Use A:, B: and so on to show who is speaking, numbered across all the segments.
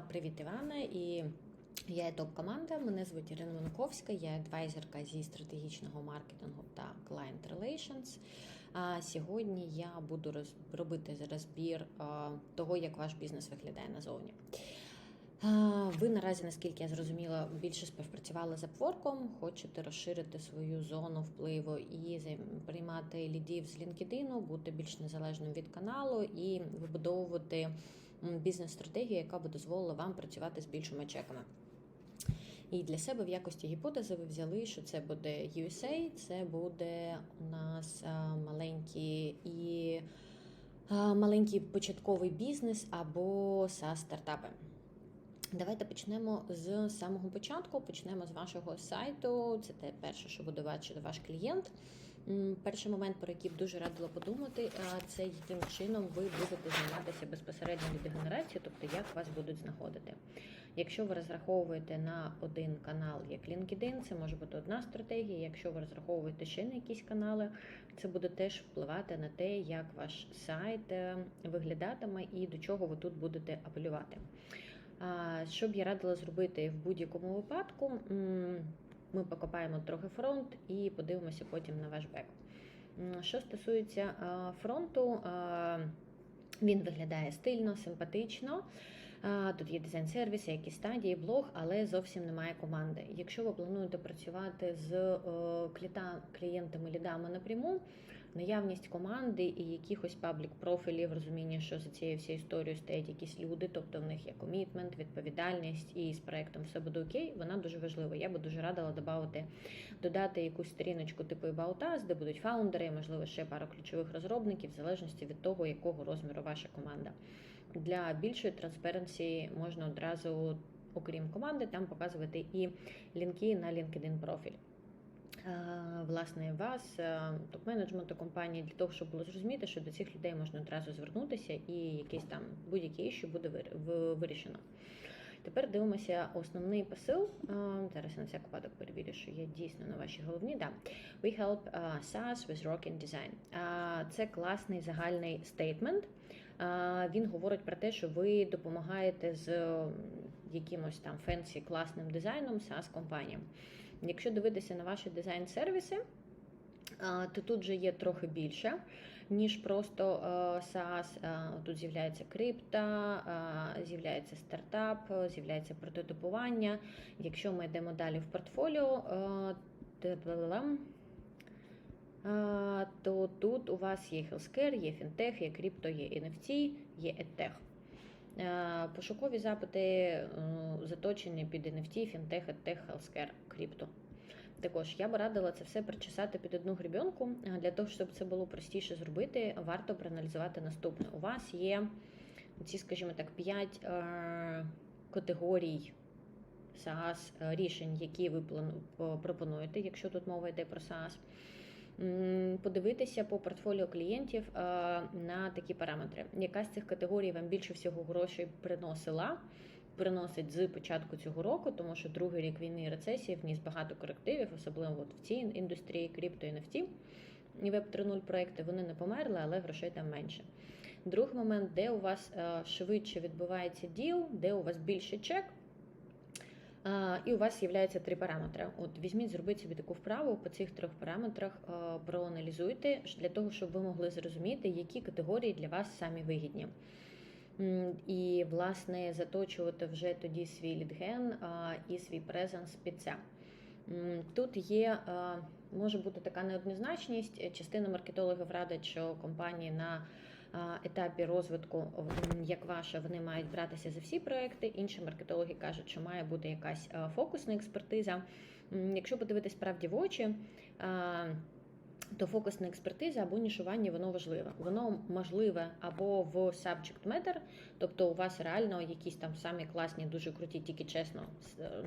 A: Привіт, Івана. І я є топ-команда. Мене звуть Ірина Манковська, я адвайзерка зі стратегічного маркетингу та Client Relations. А сьогодні я буду робити розбір а, того, як ваш бізнес виглядає назовні. Ви наразі, наскільки я зрозуміла, більше співпрацювали з Upwork, хочете розширити свою зону впливу і приймати лідів з LinkedIn, бути більш незалежним від каналу і вибудовувати бізнес-стратегію, яка би дозволила вам працювати з більшими чеками. І для себе в якості гіпотези ви взяли, що це буде USA, це буде у нас а, маленький і маленький початковий бізнес або SaaS стартапи. Давайте почнемо з самого початку. Почнемо з вашого сайту. Це те перше, що буде бачити ваш клієнт. Перший момент, про який б дуже радила подумати, це яким чином ви будете займатися безпосередньо лідогенерацією, тобто як вас будуть знаходити. Якщо ви розраховуєте на один канал, як LinkedIn, це може бути одна стратегія. Якщо ви розраховуєте ще на якісь канали, це буде теж впливати на те, як ваш сайт е, виглядатиме і до чого ви тут будете апелювати. Що б я радила зробити в будь-якому випадку? Ми покопаємо трохи фронт і подивимося потім на ваш бек. Що стосується фронту, він виглядає стильно, симпатично. Тут є дизайн-сервіси, якісь стадії, блог, але зовсім немає команди. Якщо ви плануєте працювати з е, кліта- клієнтами лідами напряму, наявність команди і якихось паблік профілів, розуміння, що за цією всією історією стоять якісь люди, тобто в них є комітмент, відповідальність і з проектом все буде окей. Вона дуже важлива. Я би дуже радила додати, додати якусь сторіночку типу About Us, де будуть фаундери, можливо, ще пара ключових розробників, в залежності від того, якого розміру ваша команда. Для більшої транспаренції можна одразу, окрім команди, там показувати і лінки на LinkedIn профіль. Е, Власне, вас, е, топ-менеджменту компанії, для того, щоб було зрозуміти, що до цих людей можна одразу звернутися і якийсь там будь-який іщу буде вирішено. Тепер дивимося основний посил. Е, Зараз я на всяк випадок перевірю, що є дійсно на вашій головні. Да. We help SaaS with rocking design. Uh, Це класний загальний стейтмент. Він говорить про те, що ви допомагаєте з якимось там фенсі класним дизайном SaaS компаніям. Якщо дивитися на ваші дизайн-сервіси, то тут же є трохи більше, ніж просто е, SaaS. Е, Тут з'являється крипта, е, з'являється стартап, з'являється прототипування. Якщо ми йдемо далі в портфоліо, то тут у вас є healthcare, є фінтех, є крипто, є NFT, є EdTech. Е, Пошукові запити е, заточені під NFT, фінтех, EdTech, healthcare, крипто. Також я б радила це все причесати під одну гребінку. Е, Для того, щоб це було простіше зробити, варто проаналізувати наступне. У вас є ці, скажімо так, 5 е, категорій SaaS рішень, які ви пропонуєте, якщо тут мова йде про SaaS. Подивитися по портфоліо клієнтів е, на такі параметри. Яка з цих категорій вам більше всього грошей приносила? Приносить з початку цього року, тому що другий рік війни і рецесії вніс багато корективів, особливо от в цій індустрії крипто і NFT. І Web 3.0 проекти вони не померли, але грошей там менше. Другий момент, де у вас е, швидше відбувається діл, де у вас більше чек, І у вас з'являються три параметри. От візьміть, зробіть собі таку вправу по цих трьох параметрах, проаналізуйте для того, щоб ви могли зрозуміти, які категорії для вас самі вигідні. І, власне, заточувати вже тоді свій лідген і свій презенс під це. Тут є, може бути така неоднозначність. Частина маркетологів радить, що компанії на етапі розвитку, як ваше, вони мають братися за всі проекти. Інші маркетологи кажуть, що має бути якась фокусна експертиза. Якщо подивитись правді в очі, то фокусна експертиза або нішування воно важливе. Воно можливе або в subject matter, тобто у вас реально якісь там самі класні, дуже круті, тільки чесно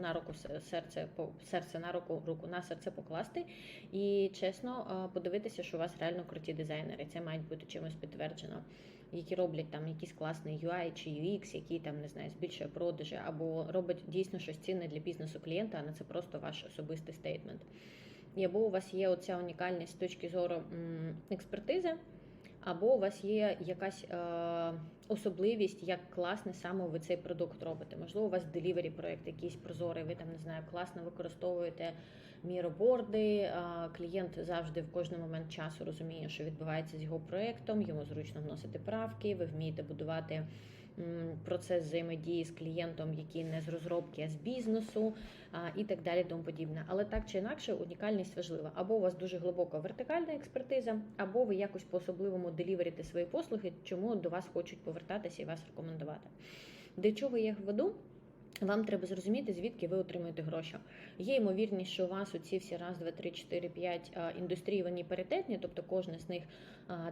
A: на руку серце по серце на руку, руку на серце покласти, і чесно подивитися, що у вас реально круті дизайнери. Це має бути чимось підтверджено. Які роблять там якийсь класний UI чи UX, який там не знаю, збільшує продажі, або робить дійсно щось цінне для бізнесу клієнта, а не це просто ваш особистий стейтмент. Або у вас є оця унікальність з точки зору експертизи, або у вас є якась е, особливість, як класно саме ви цей продукт робите. Можливо, у вас делівері проект якийсь прозорий, ви там не знаю, класно використовуєте міроборди. Клієнт завжди в кожний момент часу розуміє, що відбувається з його проектом, йому зручно вносити правки, ви вмієте будувати процес взаємодії з клієнтом, який не з розробки, а з бізнесу і так далі, тому подібне. Але так чи інакше, унікальність важлива. Або у вас дуже глибока вертикальна експертиза, або ви якось по-особливому деліверите свої послуги, чому до вас хочуть повертатися і вас рекомендувати. До чого я їх веду? Вам треба зрозуміти, звідки ви отримуєте гроші. Є ймовірність, що у вас оці всі раз, два, три, чотири, п'ять індустрій вони паритетні, тобто кожна з них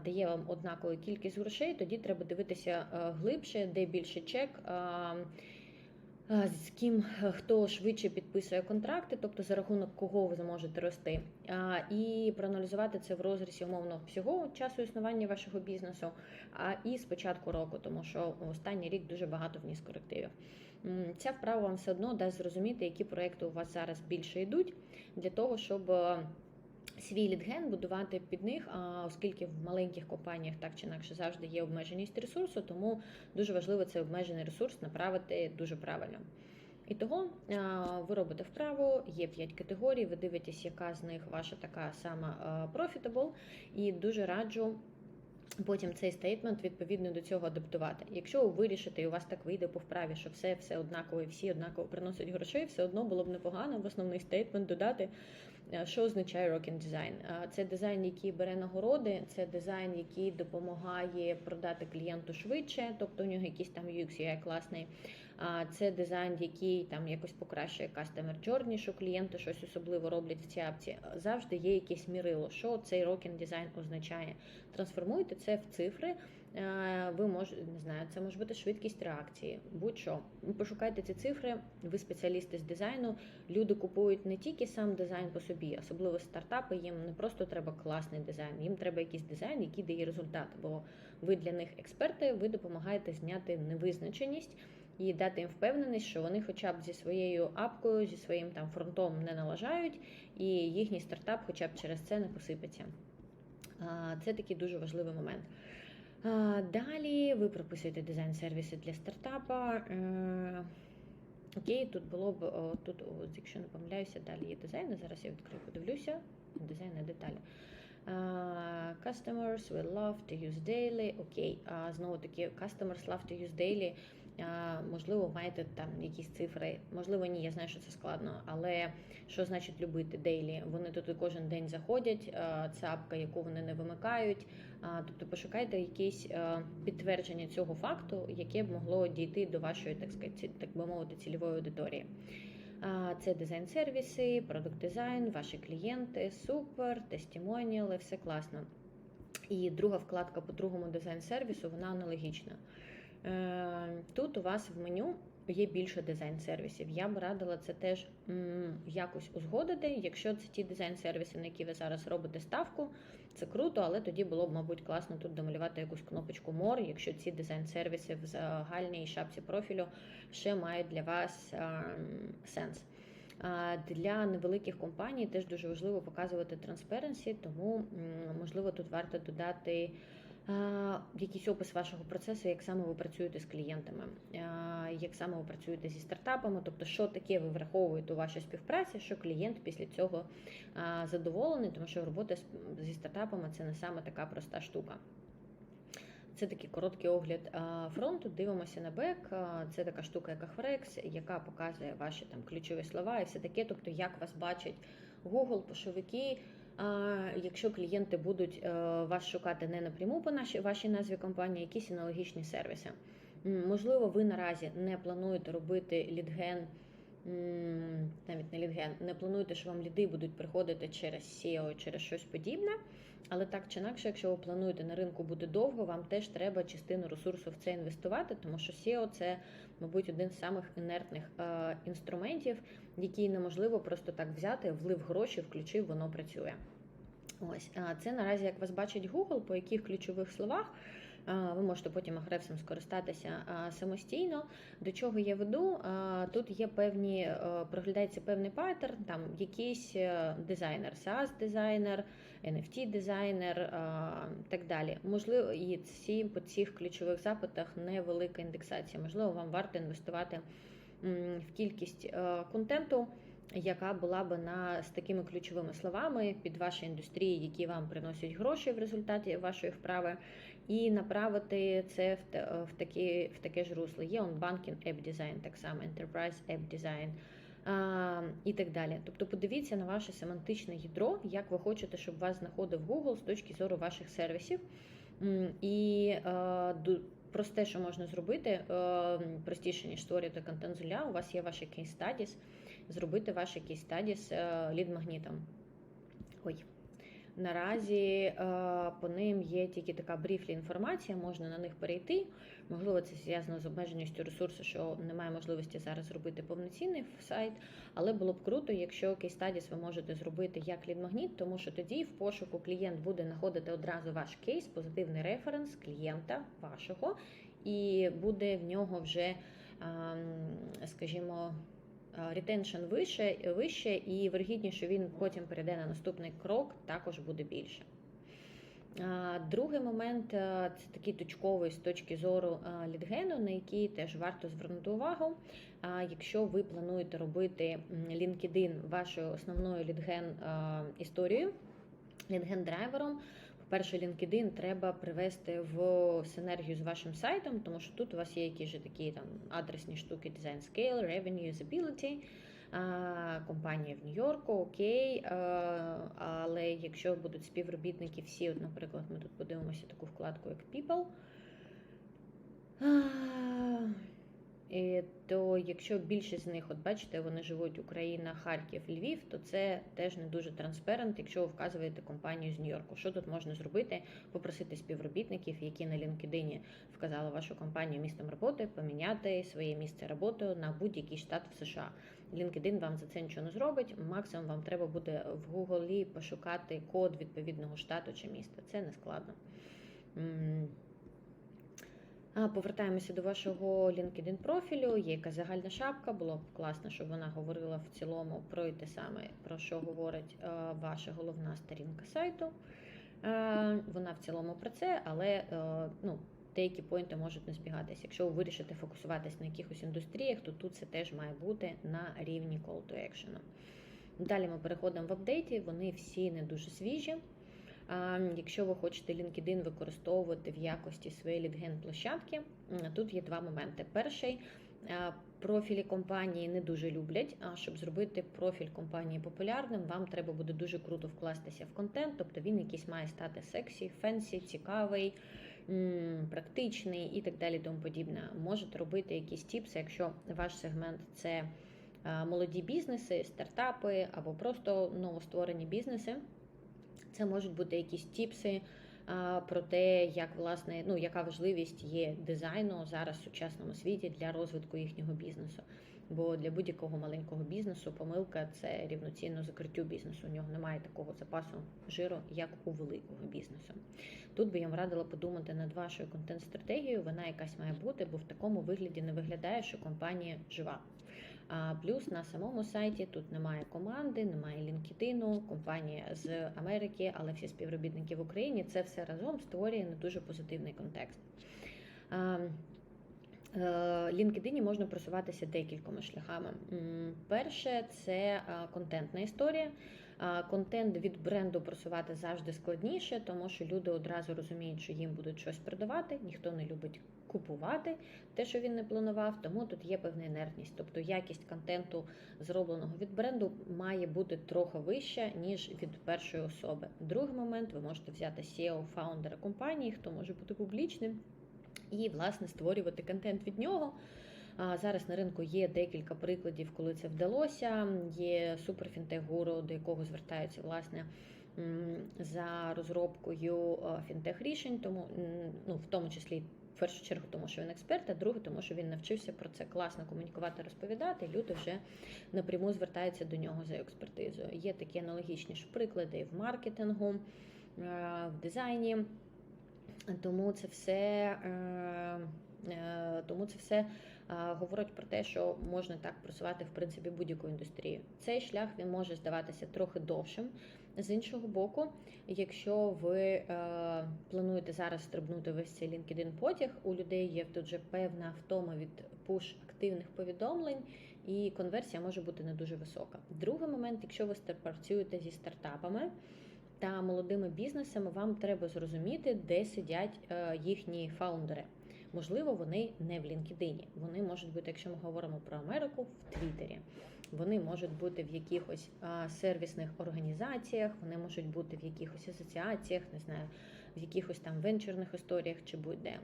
A: дає вам однакову кількість грошей. Тоді треба дивитися глибше, де більше чек. З ким е, хто швидше підписує контракти, тобто за рахунок кого ви зможете рости, і проаналізувати це в розрізі умовно всього часу існування вашого бізнесу, а і з початку року, тому що останній рік дуже багато вніс корективів. Ця вправа вам все одно дасть зрозуміти, які проекти у вас зараз більше йдуть, для того, щоб е, свій лідген будувати під них, а оскільки в маленьких компаніях так чи інакше завжди є обмеженість ресурсу, тому дуже важливо цей обмежений ресурс направити дуже правильно. І того ви робите вправу, є 5 категорій, ви дивитесь, яка з них ваша така сама profitable, і дуже раджу потім цей стейтмент відповідно до цього адаптувати. Якщо ви вирішите, і у вас так вийде по вправі, що все все однаково, і всі однаково приносять грошей, все одно було б непогано в основний стейтмент додати. е, Що означає рокін Design? Е, Це дизайн, який бере нагороди, це дизайн, який допомагає продати клієнту швидше, тобто у нього якийсь там UX UI класний. Це дизайн, який там якось покращує customer journey, що клієнти щось особливо роблять в цій апці. Завжди є якесь мірило, що цей Rocking Design означає. Трансформуйте це в цифри. Ви можете не знаю, це може бути швидкість реакції, будь-що. Пошукайте ці цифри, ви спеціалісти з дизайну. Люди купують не тільки сам дизайн по собі, особливо стартапи. Їм не просто треба класний дизайн, їм треба якийсь дизайн, який дає результат. Бо ви для них експерти, ви допомагаєте зняти невизначеність і дати їм впевненість, що вони, хоча б зі своєю апкою, зі своїм там фронтом не налажають, і їхній стартап, хоча б через це не посипеться. Це такий дуже важливий момент. Далі ви прописуєте дизайн-сервіси для стартапа. Е, Окей, тут було б тут, якщо не помиляюся, далі є дизайн. Зараз я відкрию, подивлюся. Дизайн і деталі. Customers will love to use daily. Окей, знову таки, customers love to use daily. Можливо, маєте там якісь цифри, можливо, ні, я знаю, що це складно, але що значить любити дейлі? Вони туди кожен день заходять, це апка, яку вони не вимикають. Тобто пошукайте якесь а, підтвердження цього факту, яке б могло дійти до вашої, так сказати, так би мовити, цільової аудиторії. Це дизайн-сервіси, продукт дизайн, ваші клієнти, супер, тестімоніали, все класно. І друга вкладка по другому дизайн-сервісу, вона аналогічна. Е, Тут у вас в меню є більше дизайн-сервісів. Я б радила це теж якось узгодити. Якщо це ті дизайн-сервіси, на які ви зараз робите ставку, це круто, але тоді було б, мабуть, класно тут домалювати якусь кнопочку More, якщо ці дизайн-сервіси в загальній шапці профілю ще мають для вас ем, сенс. Для невеликих компаній теж дуже важливо показувати транспаренсі, тому можливо тут варто додати якийсь опис вашого процесу, як саме ви працюєте з клієнтами, як саме ви працюєте зі стартапами, тобто, що таке ви враховуєте у вашій співпраці, що клієнт після цього задоволений, тому що робота зі стартапами це не саме така проста штука. Це такий короткий огляд фронту. Дивимося на бек. Це така штука, як Ахврекс, яка показує ваші там ключові слова і все таке. Тобто, як вас бачать Google, пошовики. Якщо клієнти будуть е, вас шукати не напряму по нашій вашій назві компанії, якісь аналогічні сервіси. Можливо, ви наразі не плануєте робити лідген, навіть не лідген, не плануєте, що вам ліди будуть приходити через SEO, через щось подібне. Але так чи інакше, якщо ви плануєте на ринку бути довго, вам теж треба частину ресурсу в це інвестувати, тому що SEO – це, мабуть, один з самих інертних е, інструментів, який неможливо просто так взяти, влив гроші, включив, воно працює. Ось це наразі, як вас бачить Google, по яких ключових словах. Ви можете потім Ahrefs скористатися самостійно. До чого я веду? Тут є певні, е, проглядається певний паттерн, там якийсь е, дизайнер, SaaS-дизайнер, NFT-дизайнер так далі. Можливо, і ці по цих ключових запитах невелика індексація. Можливо, вам варто інвестувати в кількість е, контенту, яка була би на з такими ключовими словами під ваші індустрії, які вам приносять гроші в результаті вашої вправи, і направити це в, в, такі, в таке ж русло. Є он банкінг App дизайн, так само Enterprise App Design а, і так далі. Тобто подивіться на ваше семантичне ядро, як ви хочете, щоб вас знаходив Google з точки зору ваших сервісів. І е, ду- просте, що можна зробити, е, простіше, ніж створювати контент з нуля, у вас є ваші кейс зробити ваші кейс studies лід-магнітом. Ой. Наразі е, по ним є тільки така бріфлі інформація, можна на них перейти. Можливо, це зв'язано з обмеженістю ресурсу, що немає можливості зараз зробити повноцінний сайт, але було б круто, якщо кейс studies ви можете зробити як лід-магніт, тому що тоді в пошуку клієнт буде знаходити одразу ваш кейс, позитивний референс клієнта вашого, і буде в нього вже, ем, скажімо, ретеншн вище, вище, і вирогідність, що він потім перейде на наступний крок, також буде більше. Другий момент це такий точковий з точки зору лідгену, на який теж варто звернути увагу. Якщо ви плануєте робити LinkedIn вашою основною лідген історією, лідген По-перше, LinkedIn треба привести в синергію з вашим сайтом, тому що тут у вас є якісь же такі там адресні штуки Design Scale, Revenue, Usability, компанія в Нью-Йорку, окей. Але якщо будуть співробітники всі, от, наприклад, ми тут подивимося таку вкладку, як People. І то якщо більшість з них, от бачите, вони живуть Україна, Харків, Львів, то це теж не дуже транспарент, якщо ви вказуєте компанію з Нью-Йорку. Що тут можна зробити? Попросити співробітників, які на LinkedIn вказали вашу компанію містом роботи, поміняти своє місце роботи на будь-який штат в США. LinkedIn вам за це нічого не зробить. Максимум вам треба буде в Гуглі пошукати код відповідного штату чи міста. Це не складно. Повертаємося до вашого LinkedIn профілю. Є якась загальна шапка. Було б класно, щоб вона говорила в цілому про те саме, про що говорить е, ваша головна сторінка сайту. Е, Вона в цілому про це, але е, ну, деякі поінти можуть не збігатися. Якщо ви вирішите фокусуватись на якихось індустріях, то тут це теж має бути на рівні call to action. Далі ми переходимо в апдейті. Вони всі не дуже свіжі. Якщо ви хочете LinkedIn використовувати в якості своєї лідген площадки, тут є два моменти. Перший профілі компанії не дуже люблять. А щоб зробити профіль компанії популярним, вам треба буде дуже круто вкластися в контент, тобто він якийсь має стати сексі, фенсі, цікавий. Практичний і так далі, тому подібне. Можете робити якісь тіпси, якщо ваш сегмент це молоді бізнеси, стартапи або просто новостворені бізнеси. Це можуть бути якісь тіпси про те, як власне, ну яка важливість є дизайну зараз в сучасному світі для розвитку їхнього бізнесу. Бо для будь-якого маленького бізнесу помилка це рівноцінно закриттю бізнесу. У нього немає такого запасу жиру, як у великого бізнесу. Тут би я вам радила подумати над вашою контент-стратегією. Вона якась має бути, бо в такому вигляді не виглядає, що компанія жива. А плюс на самому сайті тут немає команди, немає LinkedIn, компанія з Америки, але всі співробітники в Україні. Це все разом створює не дуже позитивний контекст. Е, LinkedIn можна просуватися декількома шляхами. Перше, це контентна історія. Контент від бренду просувати завжди складніше, тому що люди одразу розуміють, що їм будуть щось продавати, ніхто не любить купувати те, що він не планував, тому тут є певна інертність. Тобто якість контенту, зробленого від бренду, має бути трохи вища, ніж від першої особи. Другий момент ви можете взяти SEO фаундера компанії, хто може бути публічним, і власне створювати контент від нього. Зараз на ринку є декілька прикладів, коли це вдалося. Є суперфінтех-гуру, до якого звертаються власне за розробкою фінтех-рішень, тому ну в тому числі. В першу чергу, тому що він експерт, а друге, тому що він навчився про це класно комунікувати, розповідати. Люди вже напряму звертаються до нього за експертизою. Є такі аналогічні ж приклади в маркетингу, в дизайні. Тому це все, е, е, тому це все говорить про те, що можна так просувати в принципі будь-яку індустрію. Цей шлях він може здаватися трохи довшим. З іншого боку, якщо ви е, плануєте зараз стрибнути весь цей LinkedIn потяг, у людей є тут вже певна втома від пуш активних повідомлень, і конверсія може бути не дуже висока. Другий момент, якщо ви працюєте зі стартапами та молодими бізнесами, вам треба зрозуміти, де сидять е, їхні фаундери. Можливо, вони не в LinkedIn. Вони можуть бути, якщо ми говоримо про Америку, в Твіттері. Вони можуть бути в якихось сервісних організаціях, вони можуть бути в якихось асоціаціях, не знаю, в якихось там венчурних історіях чи будь-де.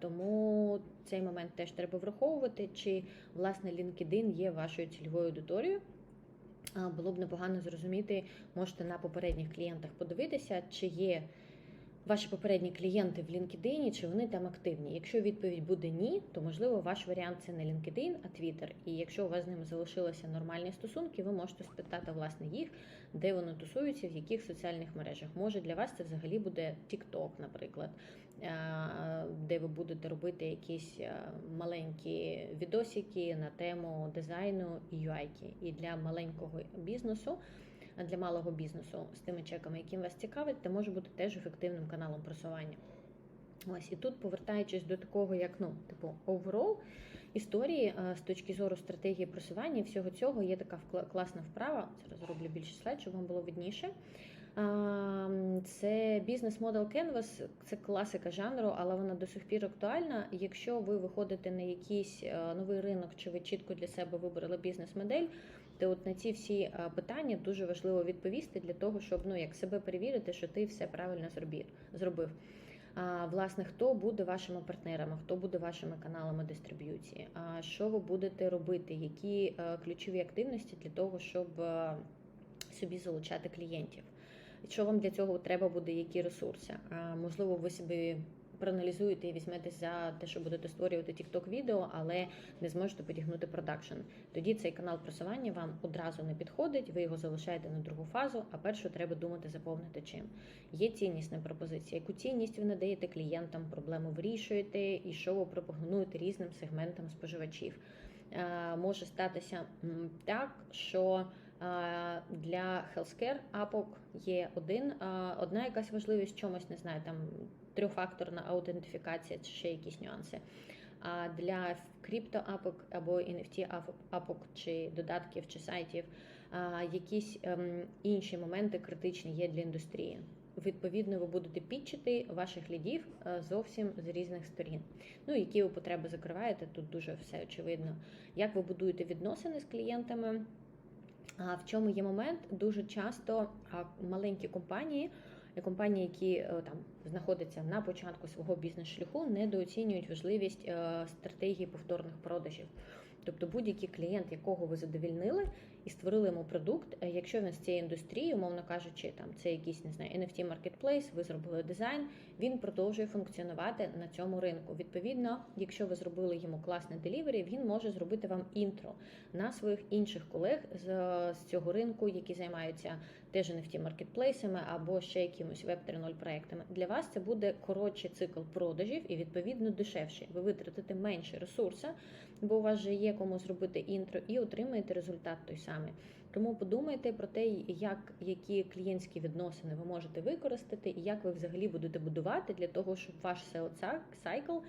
A: Тому цей момент теж треба враховувати, чи власне LinkedIn є вашою цільовою аудиторією. Було б непогано зрозуміти, можете на попередніх клієнтах подивитися, чи є ваші попередні клієнти в LinkedIn, чи вони там активні. Якщо відповідь буде ні, то можливо ваш варіант це не LinkedIn, а Twitter. І якщо у вас з ними залишилися нормальні стосунки, ви можете спитати власне їх, де вони тусуються, в яких соціальних мережах. Може для вас це взагалі буде TikTok, наприклад, де ви будете робити якісь маленькі відосики на тему дизайну і UI. І для маленького бізнесу для малого бізнесу з тими чеками, яким вас цікавить, це може бути теж ефективним каналом просування. Ось і тут, повертаючись до такого, як ну, типу, overall історії з точки зору стратегії просування, всього цього є така класна вправа. Зараз зроблю більше слайд, щоб вам було видніше. Це бізнес-модел Canvas, це класика жанру, але вона до сих пір актуальна. Якщо ви виходите на якийсь новий ринок, чи ви чітко для себе вибрали бізнес-модель, то от на ці всі питання дуже важливо відповісти для того, щоб ну як себе перевірити, що ти все правильно зробив. А, власне, хто буде вашими партнерами, хто буде вашими каналами дистриб'юції, а що ви будете робити, які ключові активності для того, щоб собі залучати клієнтів. Що вам для цього треба буде, які ресурси? Можливо, ви собі проаналізуєте і візьметесь за те, що будете створювати TikTok відео, але не зможете потягнути продакшн. Тоді цей канал просування вам одразу не підходить, ви його залишаєте на другу фазу, а першу треба думати заповнити чим. Є ціннісна пропозиція. Яку цінність ви надаєте клієнтам, проблему вирішуєте і що ви пропонуєте різним сегментам споживачів. Може статися так, що для healthcare апок є один, одна якась важливість чомусь, не знаю, там трьохфакторна аутентифікація чи ще якісь нюанси. А для крипто-апок або NFT апок чи додатків чи сайтів якісь ем, інші моменти критичні є для індустрії. Відповідно, ви будете підчити ваших лідів е, зовсім з різних сторін. Ну, які ви потреби закриваєте, тут дуже все очевидно. Як ви будуєте відносини з клієнтами? А в чому є момент? Дуже часто маленькі компанії, компанії, які е, там знаходяться на початку свого бізнес-шляху, недооцінюють важливість е, стратегії повторних продажів. Тобто будь-який клієнт, якого ви задовільнили і створили йому продукт, е, якщо він з цієї індустрії, умовно кажучи, там це якийсь не знаю, NFT marketplace, ви зробили дизайн, він продовжує функціонувати на цьому ринку. Відповідно, якщо ви зробили йому класне делівері, він може зробити вам інтро на своїх інших колег з, з цього ринку, які займаються теж NFT маркетплейсами або ще якимось веб 3.0 проектами. Для вас це буде коротший цикл продажів і відповідно дешевший. Ви витратите менше ресурсу, бо у вас вже є кому зробити інтро, і отримаєте результат той самий. Тому подумайте про те, як які клієнтські відносини ви можете використати, і як ви взагалі будете будувати для того, щоб ваш sales cycle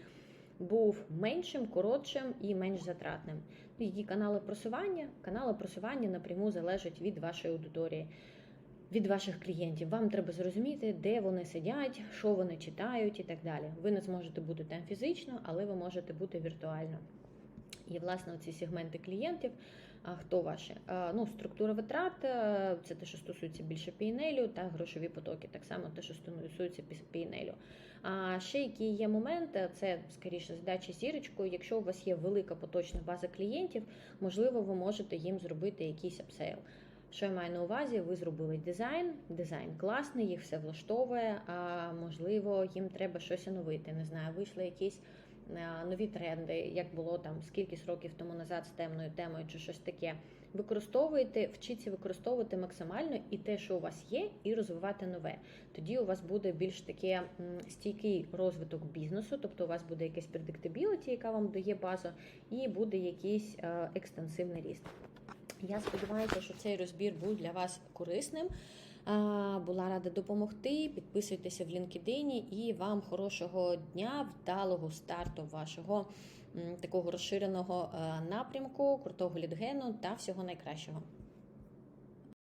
A: був меншим, коротшим і менш затратним. Які канали просування? Канали просування напряму залежать від вашої аудиторії від ваших клієнтів. Вам треба зрозуміти, де вони сидять, що вони читають і так далі. Ви не зможете бути там фізично, але ви можете бути віртуально. І, власне, ці сегменти клієнтів. А хто ваші? Ну, Структура витрат це те, що стосується більше пійнелю, та грошові потоки, так само те, що стосується пійнелю. А ще який є момент, це скоріше задача зірочкою. Якщо у вас є велика поточна база клієнтів, можливо, ви можете їм зробити якийсь апсейл. Що я маю на увазі, ви зробили дизайн, дизайн класний, їх все влаштовує, а можливо, їм треба щось оновити. Не знаю, вийшли якісь е, нові тренди, як було там скількись років тому назад з темною темою чи щось таке. Використовуйте, вчіться використовувати максимально і те, що у вас є, і розвивати нове. Тоді у вас буде більш таке стійкий розвиток бізнесу, тобто у вас буде якесь predictability, яка вам дає базу, і буде якийсь е, екстенсивний ріст. Я сподіваюся, що цей розбір був для вас корисним. Була рада допомогти. Підписуйтеся в LinkedIn і вам хорошого дня, вдалого старту вашого такого розширеного е, напрямку, крутого лідгену та всього найкращого.